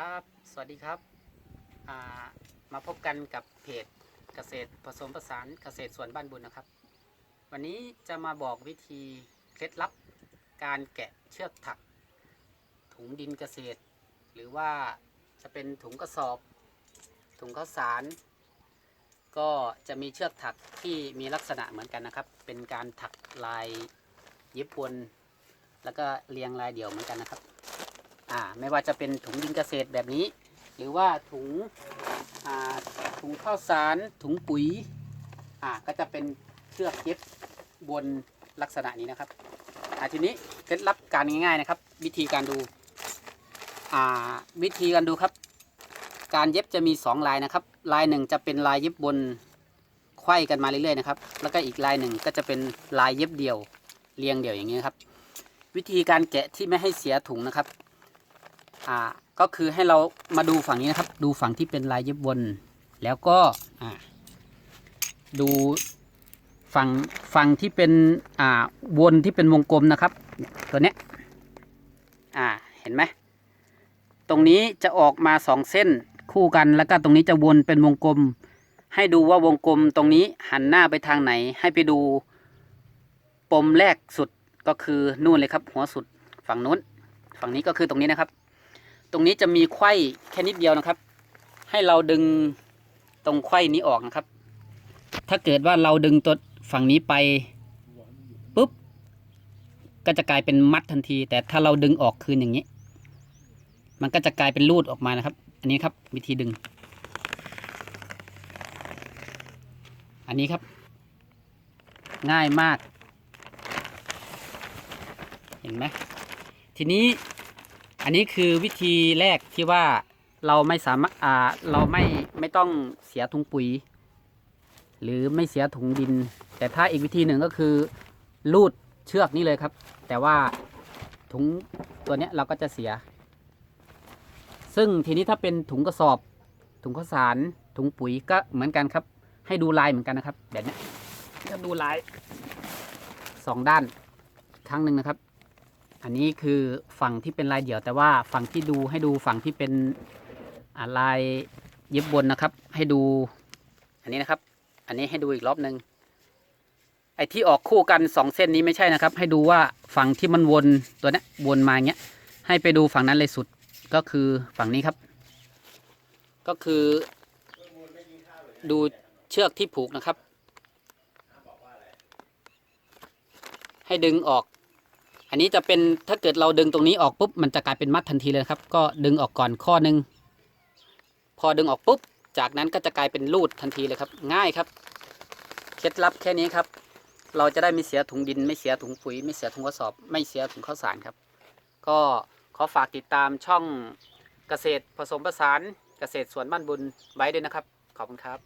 ครับ สวัสดีครับามาพบกันกับเพจเกษตรผสมผสานเกษตรสวนบ้านบุญนะครับ วันนี้จะมาบอกวิธีเคล็ดลับการแกะเชือกถัก ถุงดินเกษตร หรือว่าจะเป็นถุงกระสอบ ถุงข้าวสาร ก็จะมีเชือกถักที่มีลักษณะเหมือนกันนะครับ เป็นการถักลายเย็บวนแล้วก็เรียงลายเดี่ยวเหมือนกันนะครับ อ่าไม่ว่าจะเป็นถุงดินเกษตรแบบนี้ หรือว่าถุงอ่าถุงข้าวสารถุงปุ๋ยอ่าก็จะเป็นเชือกเย็บบนลักษณะนี้นะครับอ่าทีนี้เคล็ดลับการง่ายๆนะครับ วิธีการดูอ่าวิธีการดูครับ การเย็บจะมีสองลายนะครับ ลายหนึ่งจะเป็นลายเย็บบนไขว้กันมาเรื่อยๆนะครับ แล้วก็อีกลายหนึ่งก็จะเป็นลายเย็บเดี่ยวเรียงเดี่ยวอย่างนี้นครับ วิธีการแกะที่ไม่ให้เสียถุงนะครับ อ่าก็คือให้เรามาดูฝั่งนี้นะครับ ดูฝั่งที่เป็นลายเย็บวนแล้วก็อ่าดูฝั่งฝั่งที่เป็นอ่าวนที่เป็นวงกลมนะครับ ตัวเนี้ยอ่าเห็นไหมตรงนี้จะออกมาสองเส้นคู่กันแล้วก็ตรงนี้จะวนเป็นวงกลม ให้ดูว่าวงกลมตรงนี้หันหน้าไปทางไหน ให้ไปดูปมแรกสุดก็คือนู่นเลยครับ หัวสุดฝั่งนู้น ฝั่งนี้ก็คือตรงนี้นะครับ ตรงนี้จะมีไข้แค่นิดเดียวนะครับ ให้เราดึงตรงไข้นี้ออกนะครับ ถ้าเกิดว่าเราดึงตัวฝั่งนี้ไปปุ๊บ ก็จะกลายเป็นมัดทันที แต่ถ้าเราดึงออกคืนอย่างนี้ มันก็จะกลายเป็นรูดออกมานะครับ อันนี้ครับวิธีดึง อันนี้ครับ ง่ายมาก เห็นไหมทีนี้ อันนี้คือวิธีแรกที่ว่าเราไม่สามารถอ่าเราไม่ไม่ต้องเสียถุงปุ๋ย หรือไม่เสียถุงดิน แต่ถ้าอีกวิธีหนึ่งก็คือลูดเชือกนี่เลยครับ แต่ว่าถุงตัวเนี้ยเราก็จะเสีย ซึ่งทีนี้ถ้าเป็นถุงกระสอบ ถุงข้าวสาร ถุงปุ๋ยก็เหมือนกันครับ ให้ดูลายเหมือนกันนะครับแบบเนี้ยก็ดูลายสองด้านครั้งหนึ่งนะครับ อันนี้คือฝั่งที่เป็นลายเดี่ยว แต่ว่าฝั่งที่ดูให้ดูฝั่งที่เป็นลายเย็บบนนะครับ ให้ดู อันนี้นะครับ อันนี้ให้ดูอีกรอบหนึ่งไอ้ที่ออกคู่กันสองเส้นนี้ไม่ใช่นะครับ ให้ดูว่าฝั่งที่มันวนตัวนี้วนมาอย่างเงี้ย ให้ไปดูฝั่งนั้นเลยสุดก็คือฝั่งนี้ครับ ก็คือดูเชือกที่ผูกนะครับ ให้ดึงออก อันนี้จะเป็นถ้าเกิดเราดึงตรงนี้ออกปุ๊บมันจะกลายเป็นมัดทันทีเลยครับ ก็ดึงออกก่อนข้อหนึ่งพอดึงออกปุ๊บ จากนั้นก็จะกลายเป็นรูดทันทีเลยครับ ง่ายครับ เคล็ดลับแค่นี้ครับ เราจะได้ไม่เสียถุงดิน ไม่เสียถุงปุ๋ย ไม่เสียถุงกระสอบ ไม่เสียถุงข้าวสารครับ ก็ขอฝากติดตามช่องเกษตรผสมผสานเกษตรสวนบ้านบุญไว้ด้วยนะครับ ขอบคุณครับ